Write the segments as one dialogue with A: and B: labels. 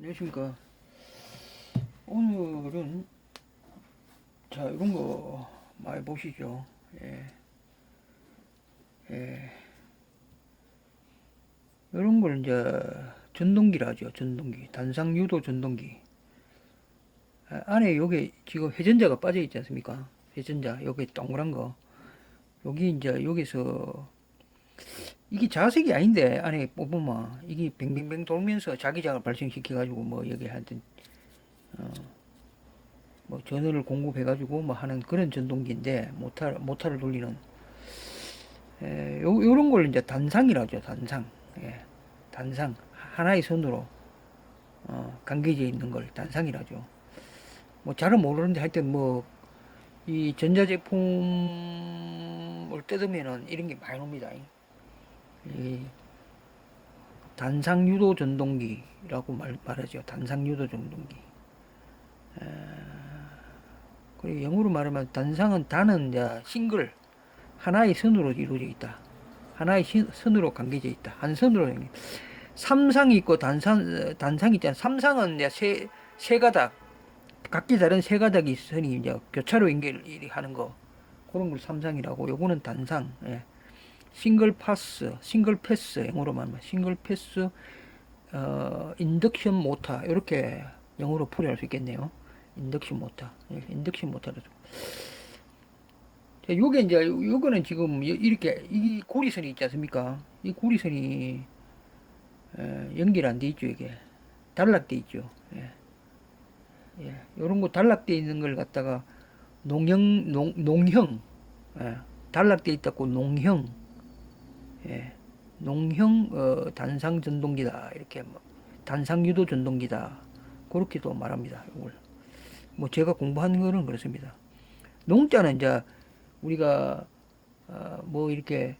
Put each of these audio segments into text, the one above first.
A: 안녕하십니까. 오늘은 자 이런 거 많이 보시죠. 예. 예. 이런 걸 이제 전동기라 하죠. 전동기. 단상 유도 전동기. 아, 안에 요게 지금 회전자가 빠져 있지 않습니까? 회전자. 요게 동그란 거. 여기 이제 여기서 이게 자석이 아닌데 안에 뽑으면 이게 뱅뱅뱅 돌면서 자기장을 발생시켜 가지고 뭐 여기 하여튼 어 뭐 전원을 공급해 가지고 뭐 하는 그런 전동기인데 모터 모터를 돌리는. 에, 요 요런 걸 이제 단상이라죠 단상. 예 단상. 하나의 선으로 어 감겨져 있는 걸 단상이라죠. 뭐 잘은 모르는데 하여튼 뭐 이 전자제품을 뜯으면은 이런 게 많이 옵니다. 이 단상 유도 전동기라고 말, 말하죠. 단상 유도 전동기. 에, 그리고 영어로 말하면 단상은 단은 이제 싱글 하나의 선으로 이루어져 있다. 하나의 시- 선으로 감겨져 있다. 한 선으로 삼상이 있고 단상 단상이 있잖아. 삼상은 이제 세, 세 가닥 각기 다른 세 가닥이 선이 이제 교차로 연결하는 거 그런 걸 삼상이라고 요거는 단상. 예. 싱글 파스, 싱글 패스 영어로 말하면 싱글 패스 어, 인덕션 모터 이렇게 영어로 풀이할 수 있겠네요. 인덕션 모터, 예, 인덕션 모터로. 자, 요게 이제 요거는 지금 이- 이렇게 이 고리선이 있지 않습니까? 이 고리선이 에, 연결 안 돼 있죠 이게 단락돼 있죠. 예. 예, 요런 거 단락돼 있는 걸 갖다가 농형 농, 농형 예, 단락돼 있다고 농형 예, 농형 어, 단상 전동기다 이렇게 뭐, 단상 유도 전동기다 그렇게도 말합니다. 이걸 뭐 제가 공부한 거는 그렇습니다. 농자는 이제 우리가 어, 뭐 이렇게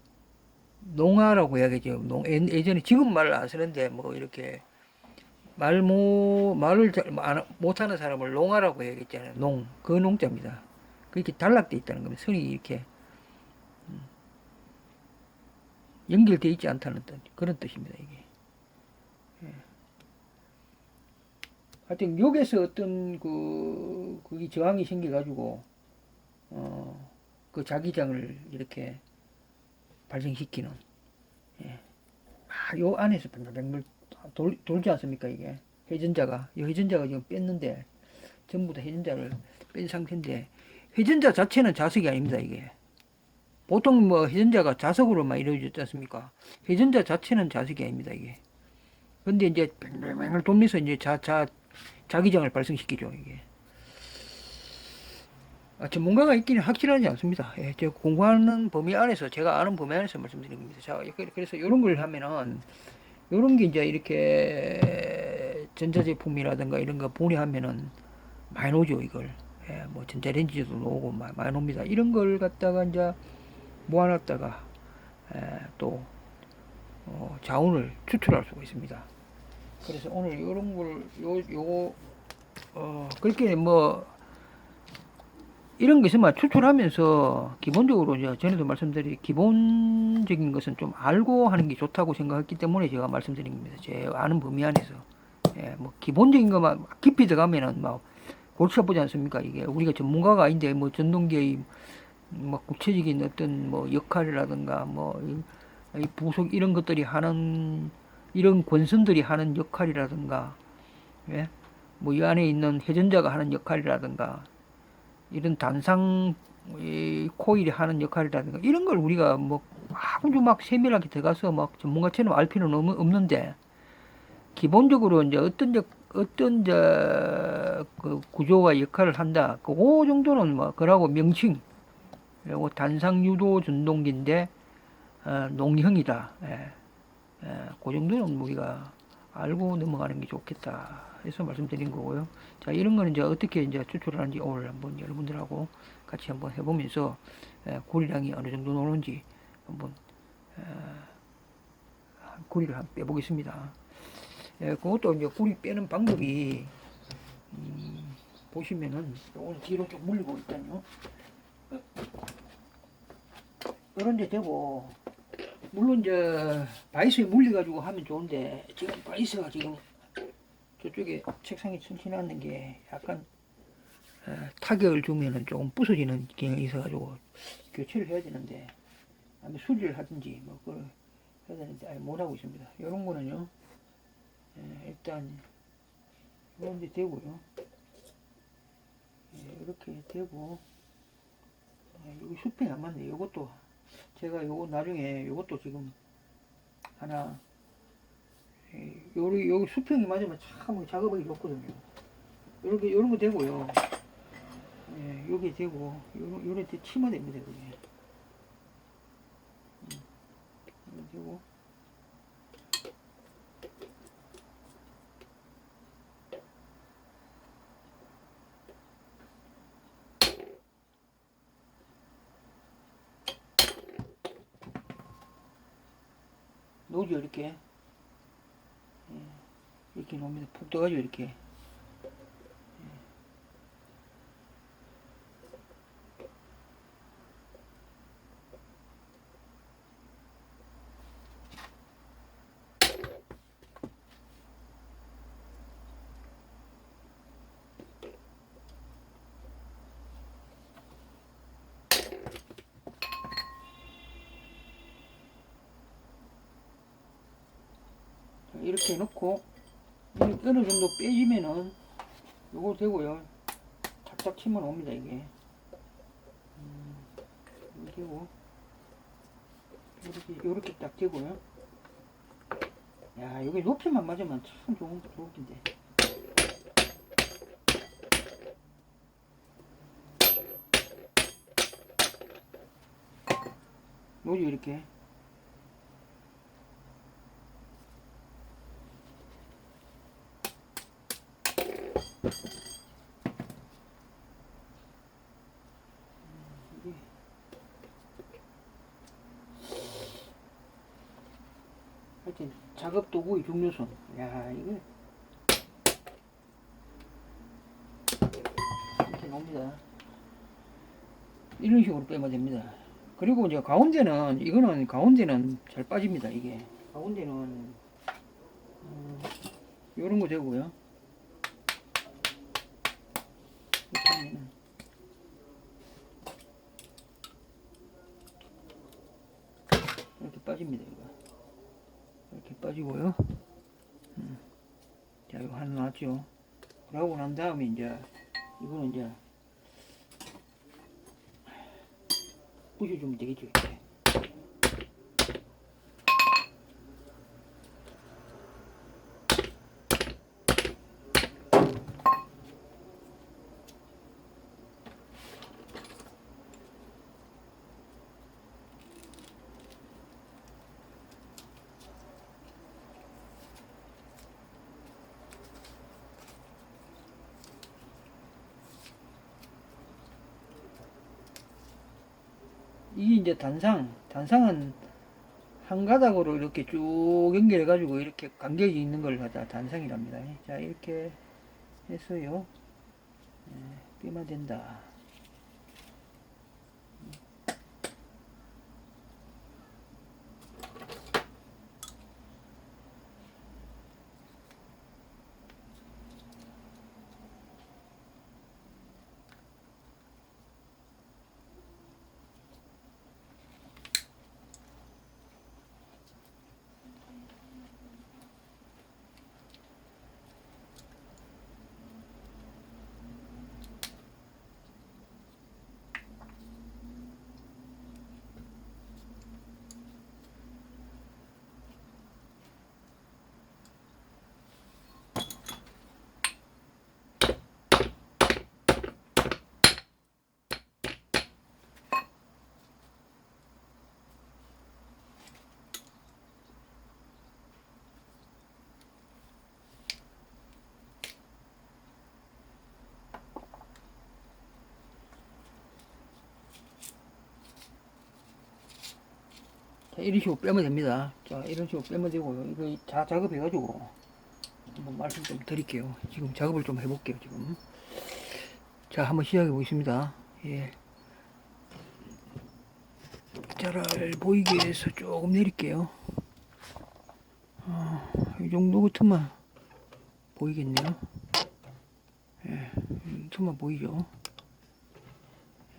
A: 농아라고 해야겠죠. 농 예- 예전에 지금 말안 쓰는데 뭐 이렇게 말 못, 말을 잘 안- 못하는 사람을 농아라고 해야겠잖아요. 농, 그 농자입니다. 그렇게 단락돼 있다는 겁니다. 선이 이렇게 음, 연결돼 있지 않다는 뜻, 그런 뜻입니다. 이게. 예. 하여튼 여기서 어떤 그 그게 저항이 생겨가지고 어, 그 자기장을 이렇게 발생시키는. 예. 아, 요 안에서 뱅글뱅글 돌, 돌지 않습니까 이게 회전자가 이 회전자가 지금 뺐는데 전부 다 회전자를 뺀 상태인데 회전자 자체는 자석이 아닙니다 이게 보통 뭐 회전자가 자석으로만 이루어졌지 않습니까 회전자 자체는 자석이 아닙니다 이게 근데 이제 뱅뱅뱅 돌면서 이제 자, 자, 자기장을 발생시키죠 이게 아, 전문가가 있기는 확실하지 않습니다. 예, 제가 공부하는 범위 안에서 제가 아는 범위 안에서 말씀드리는 겁니다. 자, 그래서 이런 걸 하면은 요런 게 이제 이렇게 전자제품이라든가 이런 거 분해하면은 많이 나오죠, 이걸. 예, 뭐 전자레인지도 나오고 많이, 많이 옵니다. 이런 걸 갖다가 이제 모아놨다가 예, 또 어, 자원을 추출할 수가 있습니다. 그래서 오늘 요런 걸, 요, 요, 어, 그렇게 뭐, 이런 것만 추출하면서 기본적으로 이제 전에도 말씀드린 기본적인 것은 좀 알고 하는 게 좋다고 생각했기 때문에 제가 말씀드린 겁니다. 제 아는 범위 안에서 예, 뭐 기본적인 것만 깊이 들어가면은 막 골치 아프지 않습니까? 이게 우리가 전문가가 아닌데 뭐 전동기의 뭐 구체적인 어떤 뭐 역할이라든가 뭐 이 부속 이런 것들이 하는 이런 권선들이 하는 역할이라든가 예? 뭐 이 안에 있는 회전자가 하는 역할이라든가 이런 단상 이 코일이 하는 역할이라든가 이런 걸 우리가 뭐 아주 막 세밀하게 들어가서 막 전문가처럼 알 필요는 없- 없는데 기본적으로 이제 어떤 적 어떤 저그 구조가 역할을 한다. 그 정도는 뭐 그러고 명칭 그리고 단상 유도 전동기인데 어, 농형이다. 예. 예, 그 정도는 우리가 알고 넘어가는 게 좋겠다. 해서 말씀드린 거고요. 자, 이런 거는 이제 어떻게 이제 추출하는지 오늘 한번 여러분들하고 같이 한번 해보면서 에, 고리량이 어느 정도 나오는지 한번 에, 고리를 한번 빼보겠습니다. 예, 그것도 이제 고리 빼는 방법이 음, 보시면은 오늘 뒤로 좀 물리고 있다요. 이런 데 되고 물론 이제 바이스에 물려가지고 하면 좋은데 지금 바이스가 지금 저쪽에 책상에 천치놨는 게 약간 에, 타격을 주면은 조금 부서지는 경향이 있어가지고 교체를 해야 되는데 아마 수리를 하든지 뭐 그걸 해야 되는데 아예 못하고 있습니다. 이런 거는요 에, 일단 이런 데 되고요 예, 이렇게 되고 예, 여기 수평이 안 맞네. 이것도 제가 요거 나중에 요것도 지금 하나 예, 요리 여기 수평이 맞으면 참 작업하기 좋거든요. 이렇게 이런 거 되고요. 예, 여기 되고 요런 요런 데 치면 됩니다. 그게. 음, 이거 되고 놓죠 이렇게 예, 이렇게. 푹 떠가지고 이렇게 이렇게 놓고 이 어느 정도 빼지면은 요거 되고요. 착착 치면 옵니다 이게. 음, 되고 이렇게 요렇게 딱 되고요. 야 여기 높이만 맞으면 참 좋은 좋을 텐데 뭐지 이렇게 하여튼 도구의 중요성 야 이거. 이렇게 나옵니다. 이런 식으로 빼면 됩니다. 그리고 이제 가운데는 이거는 가운데는 잘 빠집니다 이게. 가운데는 음, 요런 거 되고요. 이렇게 하면은 이렇게 빠집니다 이거 이렇게 빠지고요 음. 자 이거 하나 놨죠 그러고 난 다음에 이제 이거는 이제 부셔주면 되겠죠 이렇게. 이게 이제 단상, 단상은 한 가닥으로 이렇게 쭉 연결해 가지고 이렇게 간격이 있는 걸 갖다 단상이랍니다. 자 이렇게 해서요, 예, 삐마 된다. 자, 이런 식으로 빼면 됩니다. 자, 이런 식으로 빼면 되고요. 이거 자, 작업해가지고 한번 말씀 좀 드릴게요. 지금 작업을 좀 해볼게요, 지금. 자, 한번 시작해 보겠습니다. 예. 잘 보이게 해서 조금 내릴게요. 어, 이 정도 같으면 보이겠네요. 예, 음, 손만 보이죠?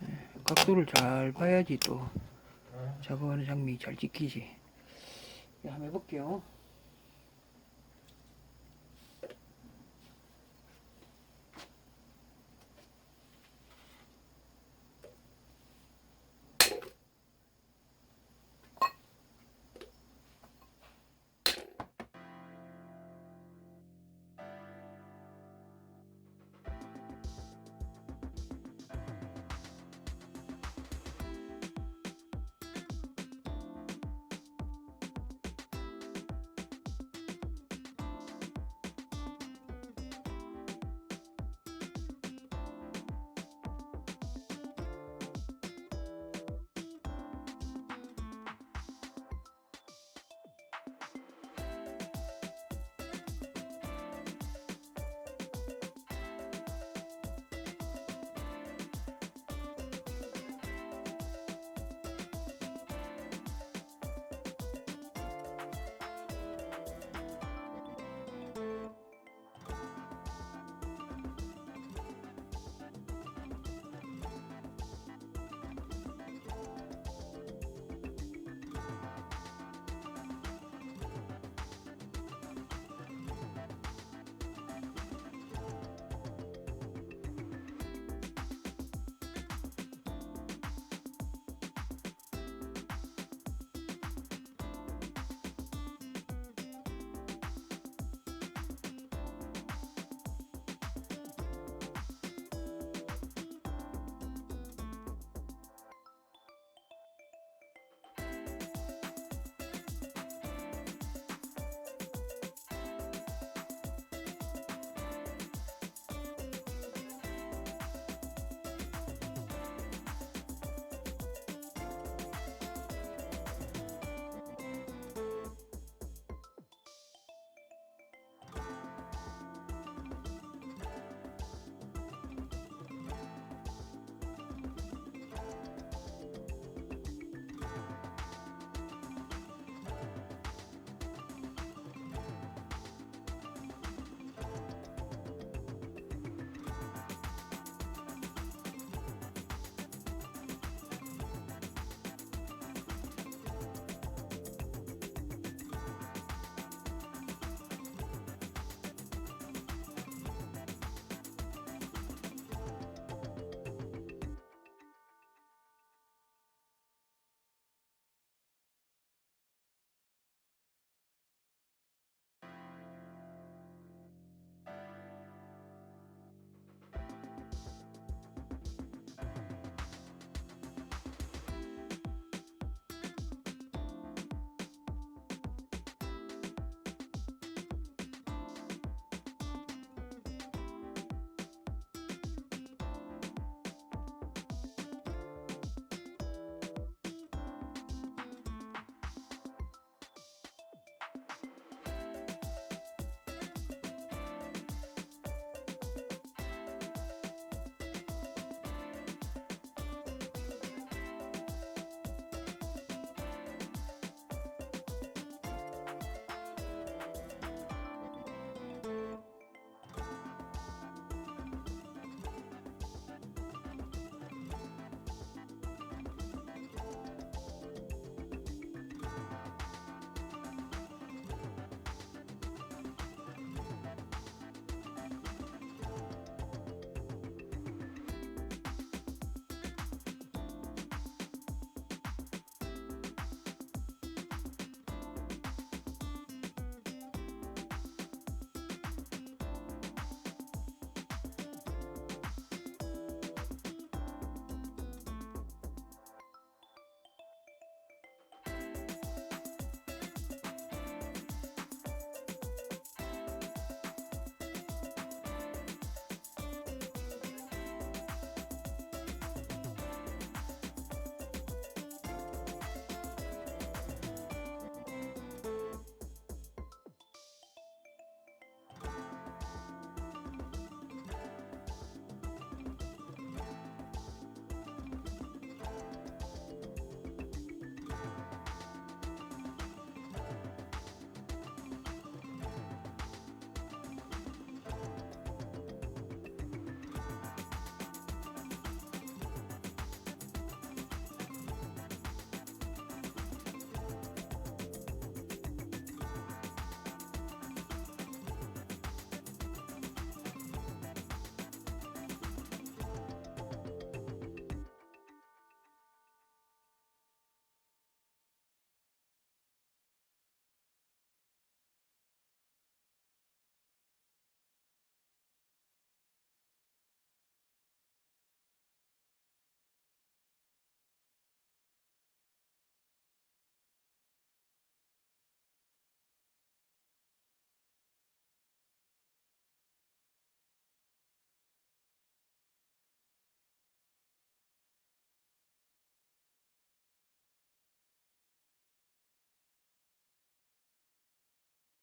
A: 예, 각도를 잘 봐야지 또 작업하는 장면이 잘 찍히지. 예, 한번 해볼게요.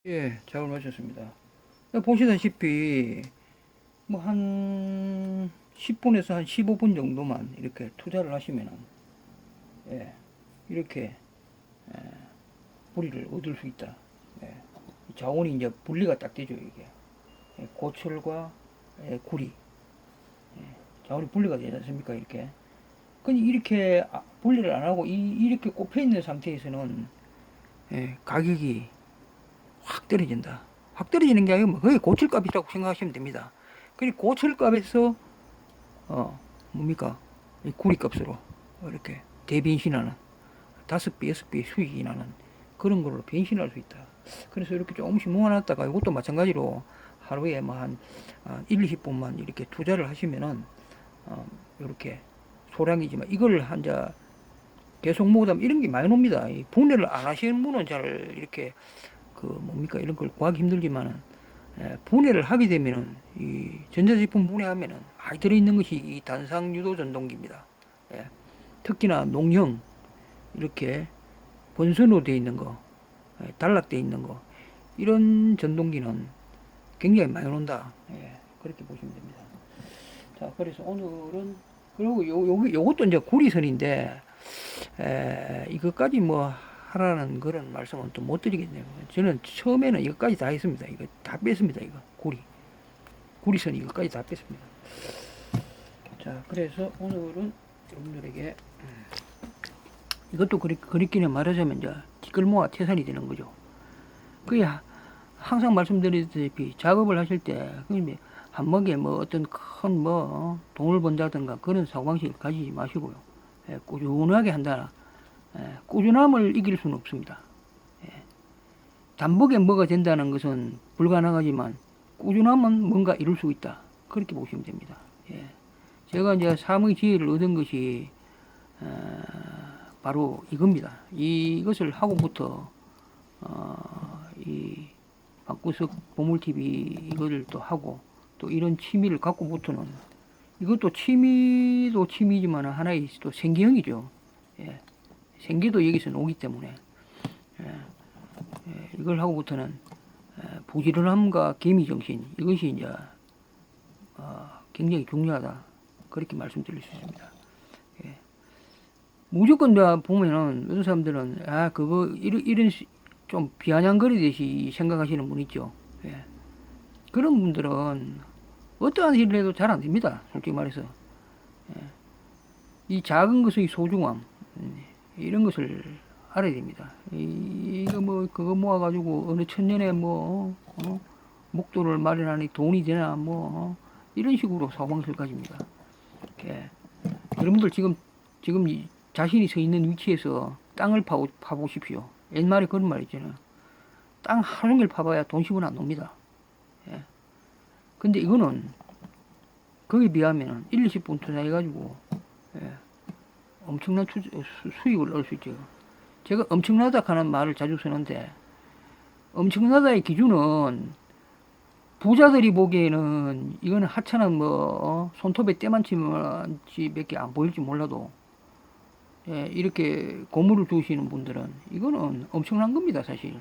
A: 예, 작업을 마쳤습니다. 보시다시피 뭐 한 10분에서 한 15분 정도만 이렇게 투자를 하시면은 예, 이렇게 예, 뿌리를 얻을 수 있다. 예, 이 자원이 이제 분리가 딱 되죠 이게 예, 고철과 예, 구리 예, 자원이 분리가 되지 않습니까 이렇게. 근데 이렇게 아, 분리를 안 하고 이, 이렇게 꼽혀 있는 상태에서는 예, 가격이 확 떨어진다. 확 떨어지는 게 아니고 뭐 거의 고철값이라고 생각하시면 됩니다. 그리고 고철값에서 어 뭡니까 이 구리값으로 이렇게 대변신하는 다섯 배 여섯 배 수익이 나는 그런 걸로 변신할 수 있다. 그래서 이렇게 조금씩 모아놨다가 이것도 마찬가지로 하루에 뭐한 아, 1, 20분만 이렇게 투자를 하시면은 어, 이렇게 소량이지만 이걸 한자 계속 모으다 이런 게 많이 놉니다. 이 분해를 안 하시는 분은 잘 이렇게 그 뭡니까 이런 걸 구하기 힘들지만은 예, 분해를 하게 되면은 이 전자제품 분해하면은 많이 들어있는 것이 이 단상 유도 전동기입니다. 예, 특히나 농형 이렇게 본선으로 되어 있는 거, 예, 단락되어 있는 거 이런 전동기는 굉장히 많이 논다. 예, 그렇게 보시면 됩니다. 자, 그래서 오늘은 그리고 요, 요, 요것도 이제 구리선인데 에, 이것까지 뭐 하라는 그런 말씀은 또 못 드리겠네요. 저는 처음에는 이것까지 다 했습니다. 이거 다 뺐습니다. 이거 구리 구리선 이것까지 다 뺐습니다. 자, 그래서 오늘은 여러분들에게 음, 이것도 그리, 그립기에 말하자면 이제 티끌모아 태산이 되는 거죠. 그게 하- 항상 말씀드리다시피 작업을 하실 때 한목에 뭐 어떤 큰뭐 돈을 번다든가 그런 사고방식을 가지지 마시고요. 예, 꾸준하게 한다. 예, 꾸준함을 이길 수는 없습니다. 예. 단복에 뭐가 된다는 것은 불가능하지만 꾸준함은 뭔가 이룰 수 있다. 그렇게 보시면 됩니다. 예. 제가 이제 삶의 지혜를 얻은 것이 어, 바로 이겁니다. 이것을 하고부터 어, 이 박구석 보물 TV 이거를 또 하고 또 이런 취미를 갖고부터는 이것도 취미도 취미지만 하나의 또 생계형이죠. 예. 생계도 여기서 오기 때문에 예. 예, 이걸 하고부터는 예, 부지런함과 개미정신 이것이 이제 어, 굉장히 중요하다 그렇게 말씀드릴 수 있습니다. 예. 무조건 다 보면은 어떤 사람들은 아 그거 이런 이런 시- 좀 비아냥거리듯이 생각하시는 분 있죠. 예. 그런 분들은 어떠한 일을 해도 잘 안 됩니다. 솔직히 말해서 예. 이 작은 것의 소중함 음, 이런 것을 알아야 됩니다. 이, 이거 뭐 그거 모아가지고 어느 천년에 뭐 어? 목도를 마련하니 돈이 되나 뭐 어? 이런 식으로 가집니다. 예. 여러분들 지금 지금 이 자신이 서 있는 위치에서 땅을 파고, 파보십시오. 옛말에 그런 말 있잖아요. 땅 하루 종일 파봐야 돈 10원 안 놉니다. 예. 근데 이거는 거기에 비하면 1, 20분 투자해가지고 예. 엄청난 투, 수, 수익을 얻을 수 있죠. 제가 엄청나다 하는 말을 자주 쓰는데 엄청나다의 기준은 부자들이 보기에는 이거는 하찮은 뭐 어, 손톱에 때만 치면 지밖에 안 보일지 몰라도 예, 이렇게 고물을 두시는 분들은 이거는 엄청난 겁니다 사실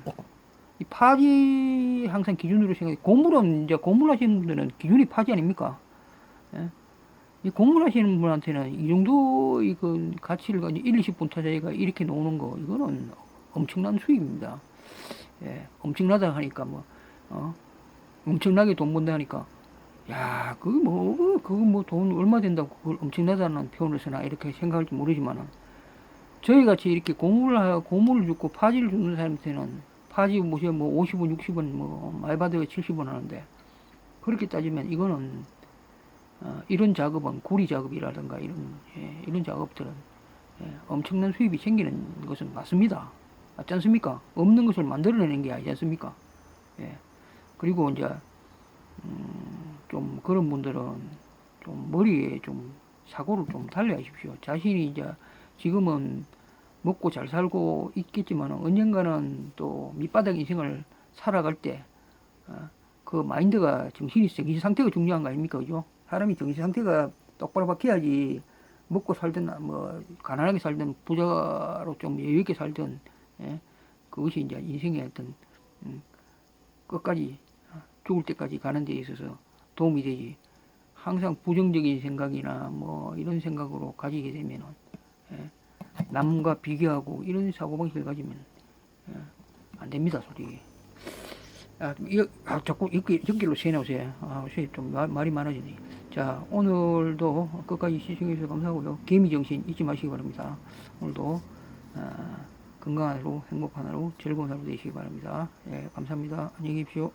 A: 이 파지 항상 기준으로 생각해 고물은 이제 고물 하시는 분들은 기준이 파지 아닙니까 예? 이 고물하시는 분한테는 이 정도 이그 가치를 가지고 1, 20분 투자가 이렇게 나오는 거 이거는 엄청난 수익입니다 예, 엄청나다 하니까 뭐 어? 엄청나게 돈 번다 하니까 야 그거 뭐 그거 뭐 돈 얼마 된다고 그걸 엄청나다는 표현을 쓰나 이렇게 생각할지 모르지만은 저희 같이 이렇게 고물을 하- 고물을 줍고 파지를 주는 사람한테는 파지 뭐뭐 50원 60원 뭐 많이 받아야 70원 하는데 그렇게 따지면 이거는 어, 이런 작업은 구리 작업이라든가 이런 예, 이런 작업들은 예, 엄청난 수입이 생기는 것은 맞습니다. 맞지 않습니까? 없는 것을 만들어내는 게 아니지 않습니까? 예. 그리고 이제 음, 좀 그런 분들은 좀 머리에 좀 사고를 좀 달리하십시오. 자신이 이제 지금은 먹고 잘 살고 있겠지만 언젠가는 또 밑바닥 인생을 살아갈 때그 마인드가 정신이 정신 상태가 중요한 거 아닙니까, 그죠? 사람이 정신 상태가 똑바로 박혀야지 먹고 살든 뭐 가난하게 살든 부자로 좀 여유 있게 살든 예? 그것이 이제 인생의 어떤 음, 끝까지 죽을 때까지 가는 데 있어서 도움이 되지. 항상 부정적인 생각이나 뭐 이런 생각으로 가지게 되면은 예, 남과 비교하고 이런 사고방식을 가지면 예, 안 됩니다, 솔직히. 아, 이, 아 자꾸 엮기, 엮기로 새나오세요. 아, 좀 말, 말이 많아지네. 자, 오늘도 끝까지 시청해주셔서 감사하고요. 개미정신 잊지 마시기 바랍니다. 오늘도 아, 건강한 하루, 행복한 하루, 즐거운 하루 되시기 바랍니다. 예, 감사합니다. 안녕히 계십시오.